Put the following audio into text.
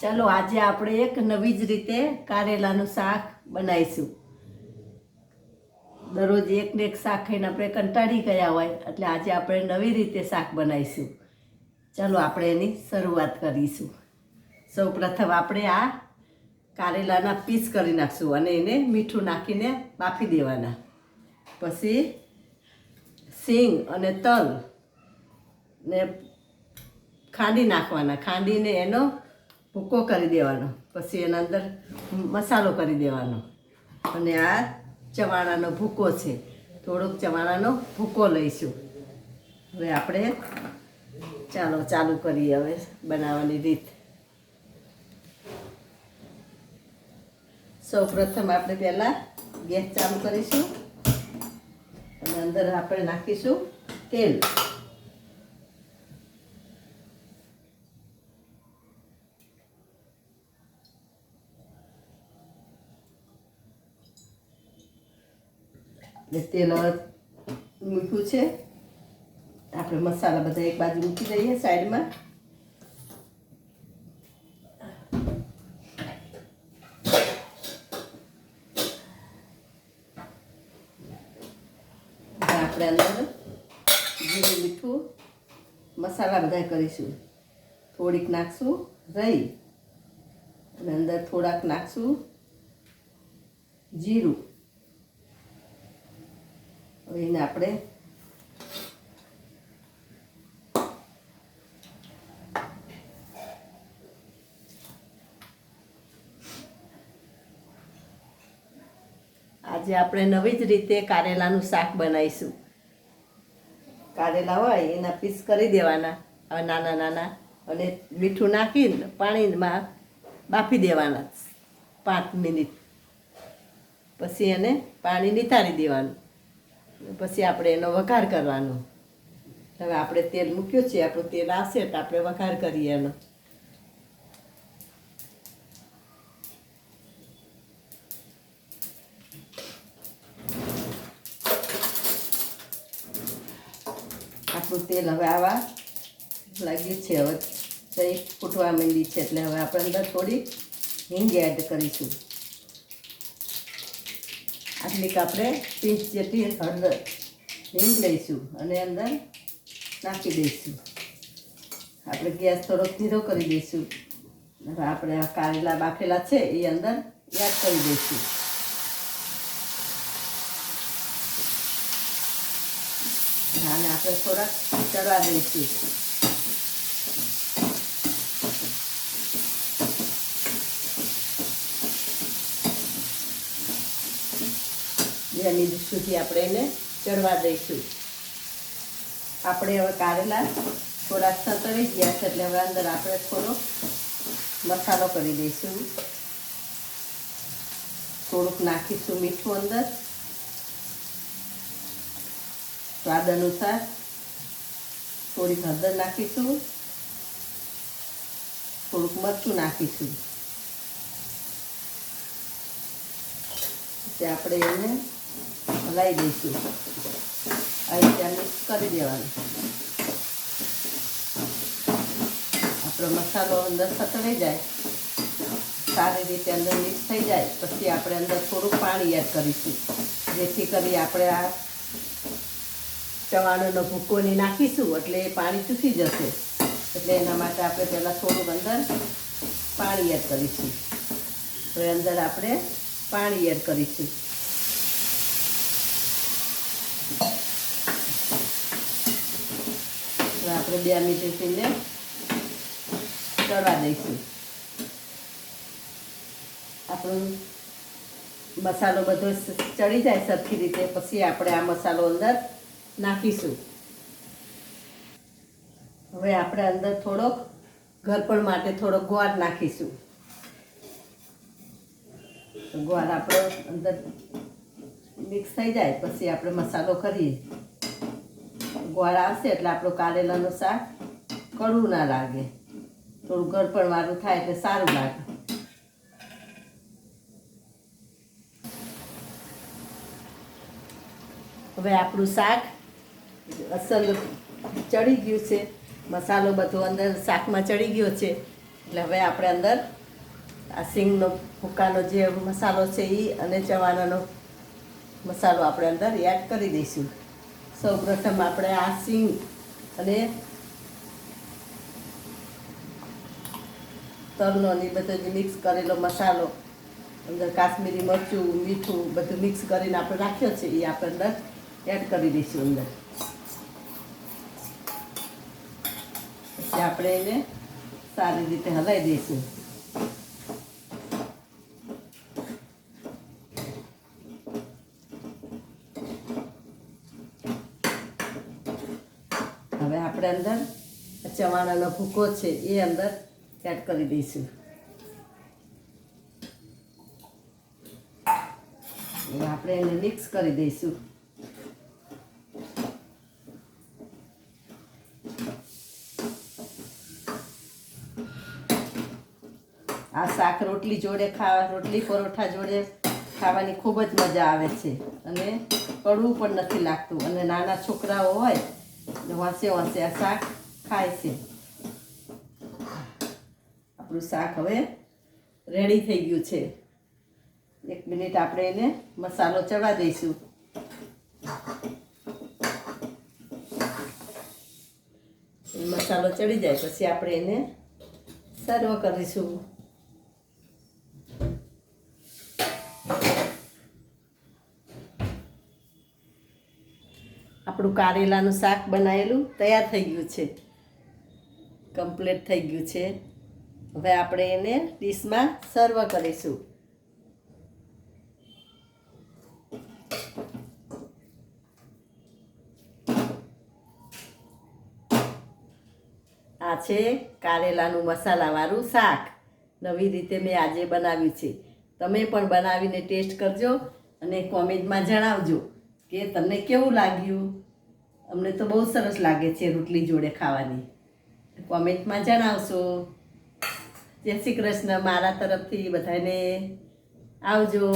ચાલો આજે આપણે એક નવી જ રીતે કારેલાનું શાક બનાવીશું. દરરોજ એક ને એક શાક ખાઈને આપણે કંટાળી ગયા હોય, એટલે આજે આપણે નવી રીતે શાક બનાવીશું. ચાલો આપણે એની શરૂઆત કરીશું. સૌ પ્રથમ આપણે આ કારેલાના પીસ કરી નાખશું અને એને મીઠું નાખીને બાફી દેવાના. પછી સિંગ અને તલ ને ખાંડી નાખવાના. ખાંડીને એનો ભૂકો કરી દેવાનો. પછી એના અંદર મસાલો કરી દેવાનો. અને આ ચવાણાનો ભૂકો છે. થોડોક ચવાણાનો ભૂકો લઈશું. હવે આપણે ચાલો, ચાલુ કરીએ હવે બનાવવાની રીત. સૌ પ્રથમ આપણે પહેલાં ગેસ ચાલુ કરીશું. અને અંદર આપણે નાખીશું તેલ. ને તેલ મૂક્યું છે. આપણે મસાલા બધા એક બાજુ મૂકી દઈએ સાઈડમાં. આપણે અંદર જીરું મીઠું, મસાલા બધા કરીશું. થોડીક નાખશું રહી અને અંદર થોડાક નાખશું જીરું. હવે એને આપણે આજે આપણે નવી જ રીતે કારેલાનું શાક બનાવીશું. કારેલા હોય એના પીસ કરી દેવાના. હવે નાના નાના અને મીઠું નાખીને પાણીમાં બાફી દેવાના પાંચ મિનિટ. પછી એને પાણી નિતારી દેવાનું. પછી આપણે એનો વઘાર કરવાનો. હવે આપણે તેલ મૂક્યું છે, આપણું તેલ આવશે તો આપણે વઘાર કરીએ એનો. આપણું તેલ હવે આવા લાગ્યું છે, હવે ફૂટવા માંડી છે, એટલે હવે આપણે અંદર થોડી હિંગ એડ કરીશું. આટલીક આપણે પીસ જેટલી હળદર હિંગ લઈશું અને અંદર નાખી દઈશું. આપણે ગેસ થોડોક ધીરો કરી દઈશું. આપણે આ કારેલા બાફેલા છે એ અંદર એડ કરી દઈશું. અને આપણે થોડાક ચડવા દઈશું. બે સુધી આપણે એને ચડવા દઈશું. આપણે હવે કારેલા થોડા સતળી ગયા છે એટલે હવે અંદર આપણે થોડો મસાલો કરી દઈશું. થોડુંક નાખીશું મીઠું અંદર. સ્વાદ અનુસાર થોડીક હળદર નાખીશું. થોડુંક મરચું નાખીશું. આપણે એને હલાવી દઈશું. આ રીતે મિક્સ કરી દેવાનું. આપણો મસાલો અંદર સતળાઈ જાય. સારી રીતે અંદર મિક્સ થઈ જાય. પછી આપણે અંદર થોડું પાણી એડ કરીશું. જેથી કરી આપણે આ ચવાણોનો ભૂકોની નાખીશું, એટલે એ પાણી ચૂસી જશે. એટલે એના માટે આપણે પહેલાં થોડુંક અંદર પાણી એડ કરીશું. તો અંદર આપણે પાણી એડ કરીશું. આપણે બે મીઠી ચડવા દઈશું. આપણું મસાલો બધો ચડી જાય સરખી રીતે, પછી આપણે આ મસાલો અંદર નાખીશું. હવે આપણે અંદર થોડોક ઘરપણ માટે થોડોક ગોળ નાખીશું. ગોળ આપણો અંદર મિક્સ થઈ જાય, પછી આપણે મસાલો કરીએ. ગોળ આવશે એટલે આપણું કારેલાનું શાક કડવું ના લાગે. થોડું ગળપણ વાળું થાય એટલે સારું લાગે. હવે આપણું શાક અસલ ચડી ગયું છે. મસાલો બધો અંદર શાકમાં ચડી ગયો છે. એટલે હવે આપણે અંદર આ સિંગનો ભૂકાનો જે મસાલો છે એ અને ચવાણાનો મસાલો આપણે અંદર એડ કરી દઈશું. સૌ પ્રથમ આપણે આ સિંગ અને તલનો ને બધો જે મિક્સ કરેલો મસાલો, અંદર કાશ્મીરી મરચું, મીઠું, બધું મિક્સ કરીને આપણે રાખ્યો છે એ આપણે અંદર એડ કરી દઈશું અંદર. પછી આપણે એને સારી રીતે હલાવી દઈશું હવે આપણે અંદર ચવાણાનો ભૂકો છે એ અંદર એડ કરી દઈશું. આપણે એને મિક્સ કરી દઈશું. આ શાક રોટલી જોડે ખાવા, રોટલી પરોઠા જોડે ખાવાની ખૂબ જ મજા આવે છે. અને કડવું પણ નથી લાગતું. અને નાના છોકરાઓ હોય વાંસે વાંસે આ શાક ખાય છે. આપણું શાક હવે રેડી થઈ ગયું છે. એક મિનિટ આપણે એને મસાલો ચડવા દઈશું. મસાલો ચડી જાય, પછી આપણે એને સર્વ કરીશું. આપણું કારેલાનું શાક બનાવેલું તૈયાર થઈ ગયું છે. કમ્પ્લીટ થઈ ગયું છે. હવે આપણે એને ડીશમાં સર્વ કરીશું. આ છે કારેલાનું મસાલાવાળું શાક. નવી રીતે મેં આજે બનાવ્યું છે. તમે પણ બનાવીને ટેસ્ટ કરજો અને કોમેન્ટમાં જણાવજો કે તમને કેવું લાગ્યું? અમને તો બહુ સરસ લાગે છે રોટલી જોડે ખાવાની. કોમેન્ટમાં જણાવશો. જય શ્રી કૃષ્ણ. મારા તરફથી બધાને આવજો.